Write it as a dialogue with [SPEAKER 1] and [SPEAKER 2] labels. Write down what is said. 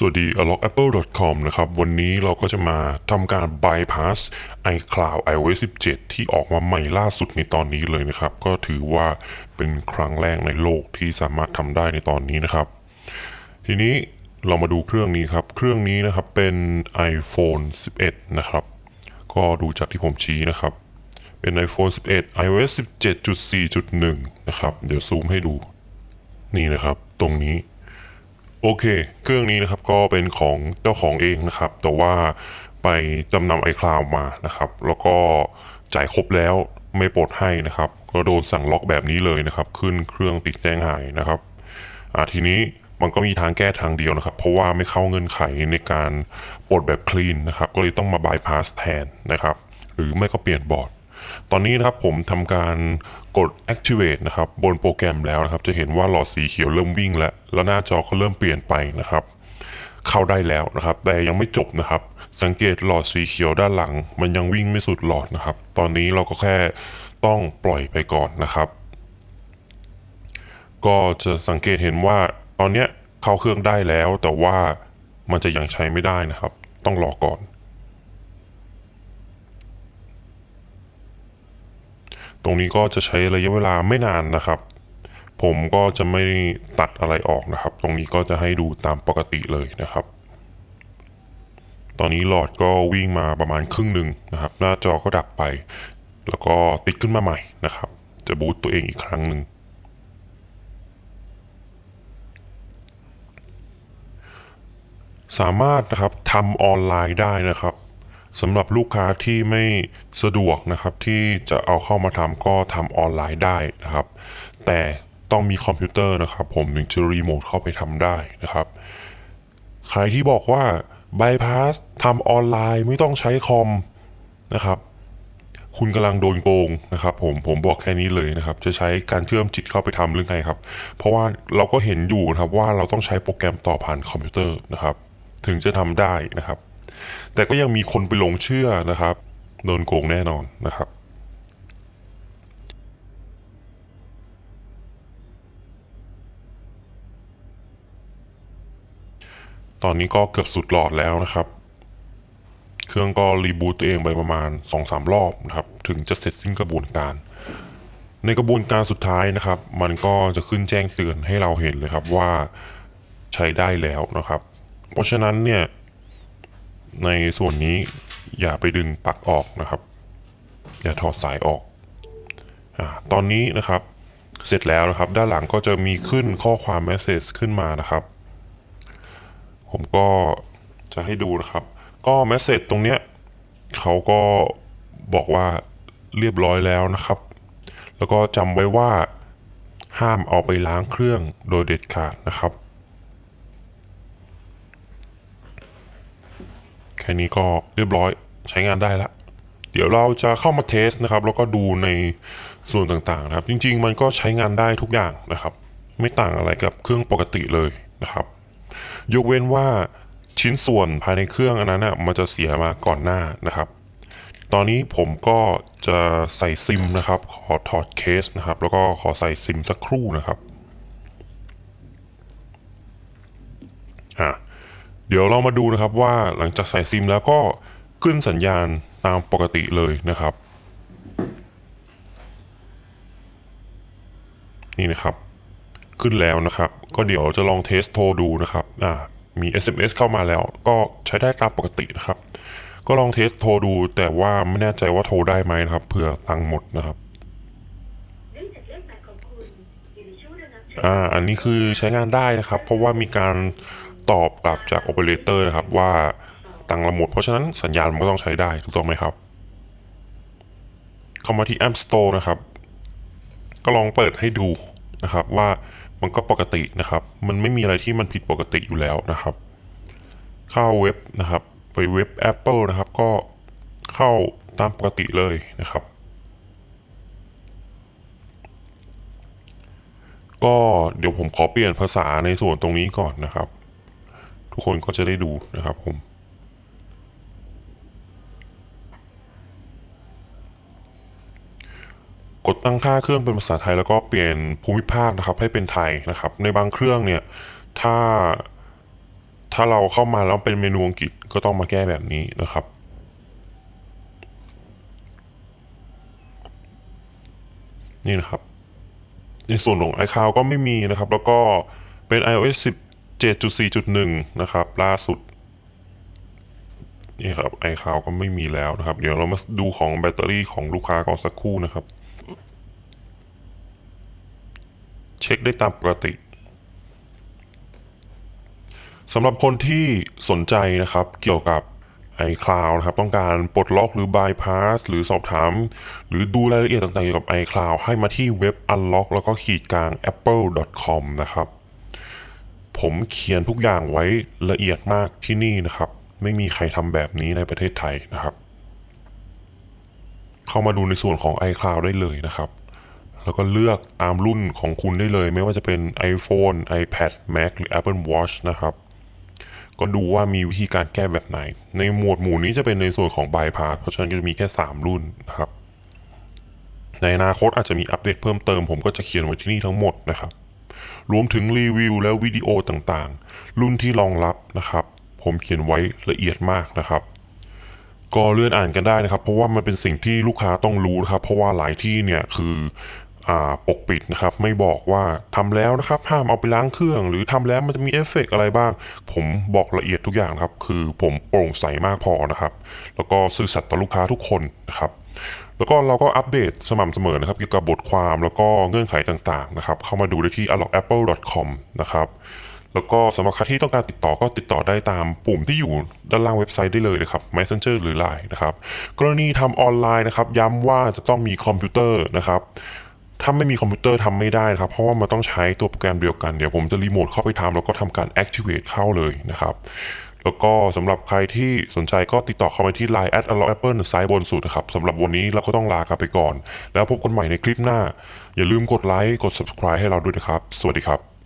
[SPEAKER 1] สวัสดี unlockapple.com นะครับ วันนี้เราก็จะมาทำการ bypass iCloud iOS 17 ที่ออกมาใหม่ล่าสุดในตอนนี้เลยนะครับ ก็ถือว่าเป็นครั้งแรกในโลกที่สามารถทำได้ในตอนนี้นะครับ ทีนี้เรามาดูเครื่องนี้ครับ เครื่องนี้นะครับเป็น iPhone 11 นะครับ ก็ดูจากที่ผมชี้นะครับ เป็น iPhone 11 iOS 17.4.1 นะครับ เดี๋ยวซูมให้ดู นี่นะครับ ตรงนี้ โอเค เครื่องนี้นะครับก็เป็นของเจ้าของเองนะครับ แต่ว่าไปจำนำไอคลาวมานะครับ แล้วก็จ่ายครบแล้วไม่ปลดให้นะครับ ก็โดนสั่งล็อกแบบนี้เลยนะครับ ขึ้นเครื่องติดแจ้งหายนะครับอ่าทีนี้มันก็มีทางแก้ทางเดียวนะครับ เพราะว่าไม่เข้าเงื่อนไขในการปลดแบบคลีนนะครับ ก็เลยต้องมาบายพาสแทนนะครับ หรือไม่ก็เปลี่ยนบอร์ด ตอนนี้นะครับผมทำการกด activate นะครับบนโปรแกรมแล้วนะครับ จะเห็นว่าหลอดสีเขียวเริ่มวิ่งแล้ว แล้วหน้าจอก็เริ่มเปลี่ยนไปนะครับ เข้าได้แล้วนะครับ แต่ยังไม่จบนะครับ สังเกตหลอดสีเขียวด้านหลัง มันยังวิ่งไม่สุดหลอดนะครับ ตอนนี้เราก็แค่ต้องปล่อยไปก่อนนะครับ ก็จะสังเกตเห็นว่าตอนเนี้ยเข้าเครื่องได้แล้ว แต่ว่ามันจะยังใช้ไม่ได้นะครับ ต้องรอก่อน ตรงนี้ก็จะใช้ระยะเวลาไม่นานนะครับ ผมก็จะไม่ตัดอะไรออกนะครับ ตรงนี้ก็จะให้ดูตามปกติเลยนะครับ ตอนนี้หลอดก็วิ่งมาประมาณครึ่งหนึ่งนะครับ หน้าจอก็ดับไป แล้วก็ติดขึ้นมาใหม่นะครับ จะบูตตัวเองอีกครั้งหนึ่งสามารถนะครับทำออนไลน์ได้นะครับ สำหรับลูกค้าที่ไม่สะดวกนะครับที่จะเอาเข้ามาทำก็ทำออนไลน์ได้นะครับ แต่ต้องมีคอมพิวเตอร์นะครับ ผมถึงจะรีโมทเข้าไปทำได้นะครับ ใครที่บอกว่าบายพาสทำออนไลน์ไม่ต้องใช้คอมนะครับคุณกำลังโดนโกงนะครับผมผมบอกแค่นี้เลยนะครับ จะใช้การเชื่อมจิตเข้าไปทำหรือไงครับ เพราะว่าเราก็เห็นอยู่นะครับว่าเราต้องใช้โปรแกรมต่อผ่านคอมพิวเตอร์นะครับ ถึงจะทำได้นะครับ แต่ก็ยังมีคนไปหลงเชื่อนะครับ โดนโกงแน่นอนนะครับตอนนี้ก็เกือบสุดหลอดแล้วนะครับ เครื่องก็รีบูตตัวเองไปประมาณ 2-3 รอบนะครับ ถึงจะเสร็จสิ้นกระบวนการ ในกระบวนการสุดท้ายนะครับ มันก็จะขึ้นแจ้งเตือนให้เราเห็นเลยครับว่าใช้ได้แล้วนะครับ เพราะฉะนั้นเนี่ย ในส่วนนี้อย่าไปดึงปลั๊กออกนะครับ อย่าถอดสายออกอตอนนี้นะครับเสร็จแล้วนะครับ ด้านหลังก็จะมีขึ้นข้อความ message ขึ้นมานะครับ ผมก็จะให้ดูนะครับ ก็ message ตรงเนี้ยเขาก็บอกว่าเรียบร้อยแล้วนะครับ แล้วก็จำไว้ว่าห้ามเอาไปล้างเครื่องโดยเด็ดขาดนะครับ ค่นี้ก็เรียบร้อยใช้งานได้ละเดี๋ยวเราจะเข้ามาเทสนะครับ แล้วก็ดูในส่วนต่างๆนะครับ จริง ๆ มันก็ใช้งานได้ทุกอย่างนะครับ ไม่ต่างอะไรกับเครื่องปกติเลยนะครับ ยกเว้นว่าชิ้นส่วนภายในเครื่องอันนั้นนะมันจะเสียมาก่อนหน้านะครับ ตอนนี้ผมก็จะใส่ซิมนะครับ ขอถอดเคสนะครับ แล้วก็ขอใส่ซิมสักครู่นะครับอะ เดี๋ยวเรามาดูนะครับว่าหลังจากใส่ซิมแล้วก็ขึ้นสัญญาณตามปกติเลยนะครับ นี่นะครับ ขึ้นแล้วนะครับ ก็เดี๋ยวจะลองเทสโทรดูนะครับอ่ามี SMS เข้ามาแล้วก็ใช้ได้ตามปกตินะครับ ก็ลองเทสโทรดู แต่ว่าไม่แน่ใจว่าโทรได้ไหมนะครับเผื่อตังค์หมดนะครับ
[SPEAKER 2] อ่าอัน
[SPEAKER 1] นี้คือใช้งานได้นะครับ เพราะว่ามีการ ตอบกลับจากโอเปอเรเตอร์นะครับว่าตังค์เราหมด เพราะฉะนั้นสัญญาณมันก็ต้องใช้ได้ถูกต้องไหมครับ เข้ามาที่ App Store นะครับ ก็ลองเปิดให้ดูนะครับว่ามันก็ปกตินะครับ มันไม่มีอะไรที่มันผิดปกติอยู่แล้วนะครับ เข้าเว็บนะครับ ไปเว็บ Apple นะครับ ก็เข้าตามปกติเลยนะครับ ก็เดี๋ยวผมขอเปลี่ยนภาษาในส่วนตรงนี้ก่อนนะครับ ทุกคนก็จะได้ดูนะครับผม กดตั้งค่าเครื่องเป็นภาษาไทยแล้วก็เปลี่ยนภูมิภาคนะครับ ให้เป็นไทยนะครับ ในบางเครื่องเนี่ยถ้าถ้าเราเข้ามาแล้วเป็นเมนูอังกฤษก็ต้องมาแก้แบบนี้นะครับนี่นะครับ ในส่วนของ iCloud ก็ไม่มีนะครับ แล้วก็เป็น iOS 7.4.1 นะครับ ล่าสุดนี่ครับ iCloud ก็ไม่มีแล้วนะครับ เดี๋ยวเรามาดูของแบตเตอรี่ของลูกค้าก่อนสักครู่นะครับ เช็คได้ตามปกติสำหรับคนที่สนใจนะครับเกี่ยวกับ iCloud นะครับ ต้องการปลดล็อกหรือ bypass หรือสอบถาม หรือดูรายละเอียดต่างๆเกี่ยวกับ iCloud ให้มาที่เว็บ unlock แล้วก็ขีดกลาง apple.com นะครับ ผมเขียนทุกอย่างไว้ละเอียดมากที่นี่นะครับ ไม่มีใครทำแบบนี้ในประเทศไทยนะครับ เข้ามาดูในส่วนของ iCloud ได้เลยนะครับแล้วก็เลือกตามรุ่นของคุณได้เลย ไม่ว่าจะเป็น iPhone iPad Mac หรือ Apple Watch นะครับ ก็ดูว่ามีวิธีการแก้แบบไหน ในหมวดหมู่นี้จะเป็นในส่วนของ bypass เพราะฉะนั้นก็จะมีแค่ 3 รุ่นนะครับ ในอนาคตอาจจะมีอัปเดตเพิ่มเติม ผมก็จะเขียนไว้ที่นี่ทั้งหมดนะครับ รวมถึงรีวิวและวิดีโอต่างๆ รุ่นที่รองรับนะครับ ผมเขียนไว้ละเอียดมากนะครับ ก็เลื่อนอ่านกันได้นะครับ เพราะว่ามันเป็นสิ่งที่ลูกค้าต้องรู้นะครับ เพราะว่าหลายที่เนี่ยคืออปกปิดนะครับ ไม่บอกว่าทำแล้วนะครับห้ามเอาไปล้างเครื่อง หรือทำแล้วมันจะมีเอฟเฟกต์อะไรบ้าง ผมบอกละเอียดทุกอย่างครับ คือผมโปร่งใสมากพอนะครับ แล้วก็ซื่อสัตย์ต่อลูกค้าทุกคนนะครับ แล้วก็เราก็อัปเดตสม่ำเสมอนะครับเกี่ยวกับบทความแล้วก็เงื่อนไขต่างๆนะครับเข้ามาดูได้ที่ unlockapple.com นะครับแล้วก็สำหรับใครที่ต้องการติดต่อก็ติดต่อได้ตามปุ่มที่อยู่ด้านล่างเว็บไซต์ได้เลยนะครับ Messenger หรือ Line นะครับกรณีทำออนไลน์นะครับย้ำว่าจะต้องมีคอมพิวเตอร์นะครับถ้าไม่มีคอมพิวเตอร์ทำไม่ได้นะครับ เพราะว่ามันต้องใช้ตัวโปรแกรมเดียวกัน เดี๋ยวผมจะรีโมทเข้าไปทำแล้วก็ทำการ activate เข้าเลยนะครับ แล้วก็สำหรับใครที่สนใจก็ติดต่อเข้ามาที่ Line at unlock apple ซ้ายบนสุดนะครับสำหรับวันนี้เราก็ต้องลากันไปก่อน แล้วพบกันใหม่ในคลิปหน้า อย่าลืมกดไลค์กด subscribe ให้เราด้วยนะครับ สวัสดีครับ